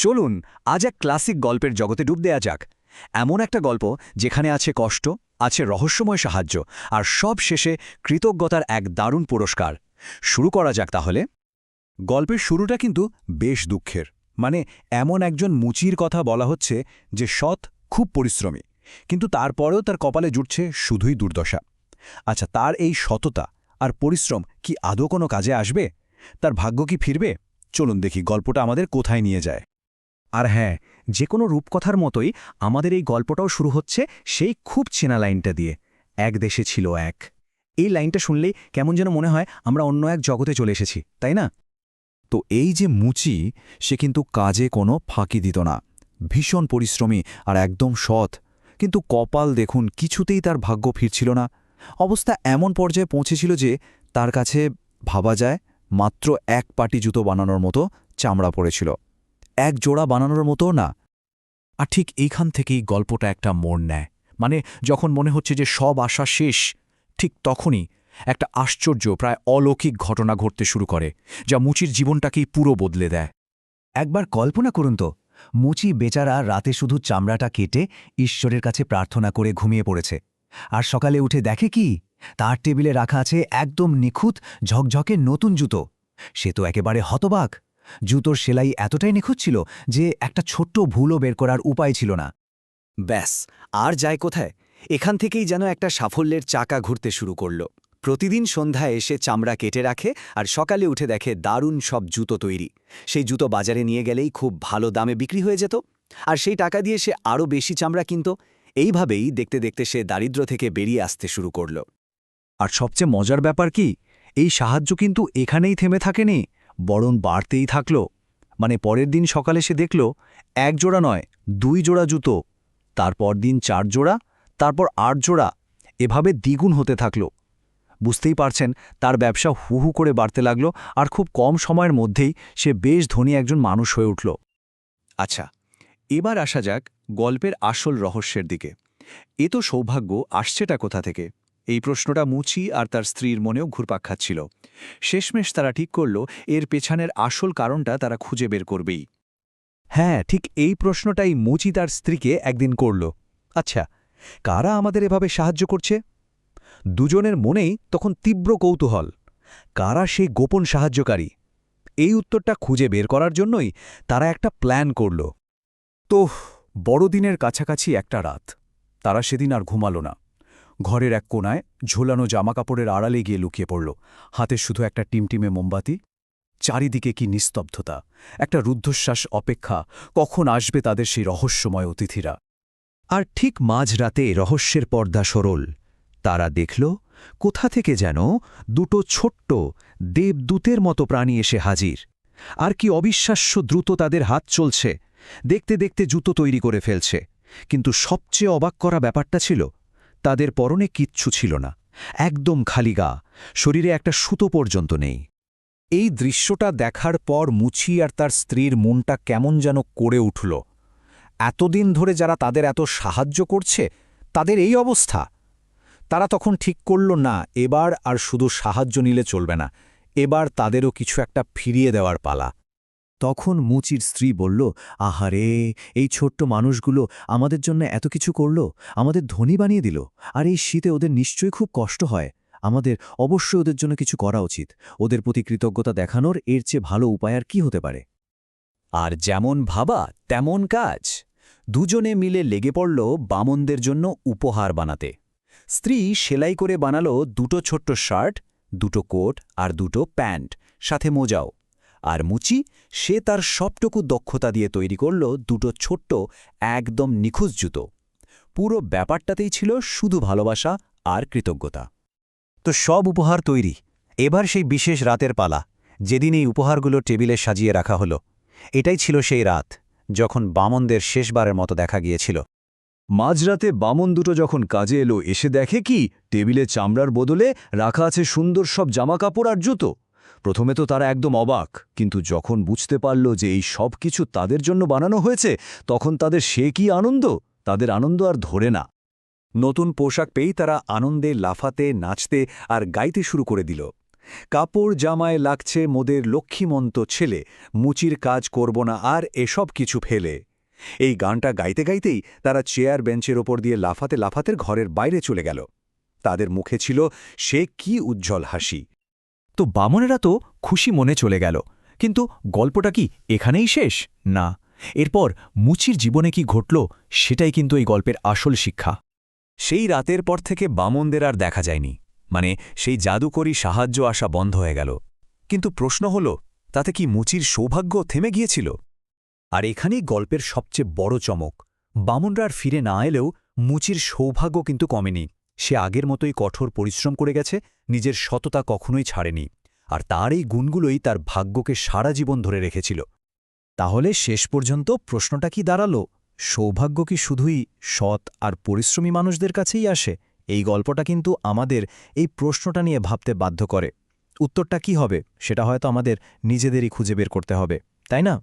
চলুন, আজ এক ক্লাসিক গল্পের জগতে ডুব দেয়া যাক। এমন একটা গল্প যেখানে আছে কষ্ট, আছে রহস্যময় সাহায্য, আর সব শেষে কৃতজ্ঞতার এক দারুণ পুরস্কার। শুরু করা যাক তাহলে। গল্পের শুরুটা কিন্তু বেশ দুঃখের। মানে এমন একজন মুচির কথা বলা হচ্ছে যে সৎ খুব পরিশ্রমী, কিন্তু তারপরেও তার কপালে জুটছে শুধুই দুর্দশা। আচ্ছা তার এই সততা আর পরিশ্রম কি আদৌ কোনো কাজে আসবে? তার ভাগ্য কি ফিরবে? চলুন দেখি গল্পটা আমাদের কোথায় নিয়ে যায়। আর হ্যাঁ যে কোনো রূপকথার মতোই আমাদের এই গল্পটাও শুরু হচ্ছে সেই খুব চেনা লাইনটা দিয়ে। এক দেশে ছিল এক। এই লাইনটা শুনলেই কেমন যেন মনে হয় আমরা অন্য এক জগতে চলে এসেছি, তাই না? তো এই যে মুচি, সে কিন্তু কাজে কোনো ফাঁকি দিত না। ভীষণ পরিশ্রমী আর একদম সৎ। কিন্তু কপাল দেখুন, কিছুতেই তার ভাগ্য ফিরছিল না। অবস্থা এমন পর্যায়ে পৌঁছেছিল যে তার কাছে ভাবা যায়, মাত্র এক পাটি জুতো বানানোর মতো চামড়া পড়েছিল। এক জোড়া বানানোর মতো না। আর ঠিক এইখান থেকেই গল্পটা একটা মোড় নেয়। মানে যখন মনে হচ্ছে যে সব আশা শেষ, ঠিক তখনই একটা আশ্চর্য, প্রায় অলৌকিক ঘটনা ঘটতে শুরু করে, যা মুচির জীবনটাকেই পুরো বদলে দেয়। একবার কল্পনা করুন তো, মুচি বেচারা রাতে শুধু চামড়াটা কেটে ঈশ্বরের কাছে প্রার্থনা করে ঘুমিয়ে পড়েছে। আর সকালে উঠে দেখে কি? তার টেবিলে রাখা আছে একদম নিখুঁত ঝকঝকে নতুন জুতো। সে তো একেবারে হতবাক। জুতোর সেলাই এতটাই নিখুঁত ছিল যে একটা ছোট্ট ভুলও বের করার উপায় ছিল না। ব্যাস, আর যায় কোথায়? এখান থেকেই যেন একটা সাফল্যের চাকা ঘুরতে শুরু করল। প্রতিদিন সন্ধ্যায় এসে চামড়া কেটে রাখে আর সকালে উঠে দেখে দারুণ সব জুতো তৈরি। সেই জুতো বাজারে নিয়ে গেলেই খুব ভালো দামে বিক্রি হয়ে যেত। আর সেই টাকা দিয়ে সে আরও বেশি চামড়া কিনত। এইভাবেই দেখতে দেখতে সে দারিদ্র থেকে বেরিয়ে আসতে শুরু করল। আর সবচেয়ে মজার ব্যাপার কি? এই সাহায্য কিন্তু এখানেই থেমে থাকেনি। বরং বাড়তেই থাকল। মানে পরের দিন সকালে সে দেখল, এক জোড়া নয়, দুই জোড়া জুতো। তারপর দিন চার জোড়া, তারপর আট জোড়া। এভাবে দ্বিগুণ হতে থাকল। বুঝতেই পারছেন, তার ব্যবসা হু হু করে বাড়তে লাগল আর খুব কম সময়ের মধ্যেই সে বেশ ধনী একজন মানুষ হয়ে উঠল। আচ্ছা এবার আসা যাক গল্পের আসল রহস্যের দিকে। এ তো সৌভাগ্য, আসছেটা কোথা থেকে? এই প্রশ্নটা মুচি আর তার স্ত্রীর মনেও ঘুরপাক খাচ্ছিল। শেষমেশ তারা ঠিক করল, এর পেছনের আসল কারণটা তারা খুঁজে বের করবেই। হ্যাঁ ঠিক এই প্রশ্নটাই মুচি তার স্ত্রীকে একদিন করল। আচ্ছা কারা আমাদের এভাবে সাহায্য করছে? দুজনের মনেই তখন তীব্র কৌতূহল। কারা সেই গোপন সাহায্যকারী? এই উত্তরটা খুঁজে বের করার জন্যই তারা একটা প্ল্যান করল। তো বড়দিনের কাছাকাছি একটা রাত। তারা সেদিন আর ঘুমালো না। ঘরের এক কোনায় ঝোলানো জামাকাপড়ের আড়ালে গিয়ে লুকিয়ে পড়ল। হাতে শুধু একটা টিমটিমে মোমবাতি। চারিদিকে কি নিস্তব্ধতা। একটা রুদ্ধশ্বাস অপেক্ষা, কখন আসবে তাদের সেই রহস্যময় অতিথিরা। আর ঠিক মাঝরাতে রহস্যের পর্দা সরল। তারা দেখল, কোথা থেকে যেন দুটো ছোট্ট দেবদূতের মতো প্রাণী এসে হাজির। আর কি অবিশ্বাস্য দ্রুত তাদের হাত চলছে। দেখতে দেখতে জুতো তৈরি করে ফেলছে। কিন্তু সবচেয়ে অবাক করা ব্যাপারটা ছিল তাদের পরনে কিচ্ছু ছিল না, একদম খালি গা, শরীরে একটা সুতো পর্যন্ত নেই। এই দৃশ্যটা দেখার পর মুছি আর তার স্ত্রীর মনটা কেমন যেন করে উঠল। এতদিন ধরে যারা তাদের এত সাহায্য করছে, তাদের এই অবস্থা। তারা তখন ঠিক করল, না, এবার আর শুধু সাহায্য নিলে চলবে না, এবার তাদেরও কিছু একটা ফিরিয়ে দেওয়ার পালা। তখন মুচির স্ত্রী বলল, আহারে, এই ছোট্ট মানুষগুলো আমাদের জন্য এত কিছু করল, আমাদের ধনী বানিয়ে দিল, আর এই শীতে ওদের নিশ্চয়ই খুব কষ্ট হয়। আমাদের অবশ্যই ওদের জন্য কিছু করা উচিত, ওদের প্রতি কৃতজ্ঞতা দেখানোর এর চেয়ে ভালো উপায় আর কি হতে পারে? আর যেমন ভাবা, তেমন কাজ। দুজনে মিলে লেগে পড়ল বামনদের জন্য উপহার বানাতে। স্ত্রী সেলাই করে বানালো দুটো ছোট্ট শার্ট, দুটো কোট আর দুটো প্যান্ট, সাথে মোজাও। আর মুচি, সে তার সবটুকু দক্ষতা দিয়ে তৈরি করল দুটো ছোট্ট, একদম নিখুঁজ জুতো। পুরো ব্যাপারটাতেই ছিল শুধু ভালোবাসা আর কৃতজ্ঞতা। তো সব উপহার তৈরি। এবার সেই বিশেষ রাতের পালা। যেদিন এই উপহারগুলো টেবিলে সাজিয়ে রাখা হলো, এটাই ছিল সেই রাত, যখন বামনদের শেষবারের মতো দেখা গিয়েছিল। মাঝরাতে বামন দুটো যখন কাজে এলো, এসে দেখে কি, টেবিলে চামড়ার বদলে রাখা আছে সুন্দর সব জামাকাপড় আর জুতো। প্রথমে তো তারা একদম অবাক, কিন্তু যখন বুঝতে পারল যে এই সব কিছু তাদের জন্য বানানো হয়েছে, তখন তাদের সে কি আনন্দ? তাদের আনন্দ আর ধরে না। নতুন পোশাক পেয়েই তারা আনন্দে লাফাতে, নাচতে আর গাইতে শুরু করে দিল। কাপড় জামায় লাগছে মোদের লক্ষ্মীমন্ত ছেলে, মুচির কাজ করব না আর এসব কিছু ফেলে। এই গানটা গাইতে গাইতেই তারা চেয়ার বেঞ্চের ওপর দিয়ে লাফাতে লাফাতে ঘরের বাইরে চলে গেল। তাদের মুখে ছিল, সে কি উজ্জ্বল হাসি। তো বামনেরা তো খুশি মনে চলে গেল। কিন্তু গল্পটা কি এখানেই শেষ? না। এরপর মুচির জীবনে কি ঘটল সেটাই কিন্তু এই গল্পের আসল শিক্ষা। সেই রাতের পর থেকে বামনদের আর দেখা যায়নি। মানে সেই জাদুকরী সাহায্য আসা বন্ধ হয়ে গেল। কিন্তু প্রশ্ন হল, তাতে কি মুচির সৌভাগ্য থেমে গিয়েছিল? আর এখানেই গল্পের সবচেয়ে বড় চমক। বামনরা আর ফিরে না এলেও মুচির সৌভাগ্য কিন্তু কমেনি। সে আগের মতোই কঠোর পরিশ্রম করে গেছে, নিজের সততা কখনোই ছাড়েনি, আর তার এই গুণগুলোই তার ভাগ্যকে সারা জীবন ধরে রেখেছিল। তাহলে শেষ পর্যন্ত প্রশ্নটা কি দাঁড়াল? সৌভাগ্য কি শুধুই সৎ আর পরিশ্রমী মানুষদের কাছেই আসে? এই গল্পটা কিন্তু আমাদের এই প্রশ্নটা নিয়ে ভাবতে বাধ্য করে। উত্তরটা কি হবে, সেটা হয়তো আমাদের নিজেদেরই খুঁজে বের করতে হবে, তাই না?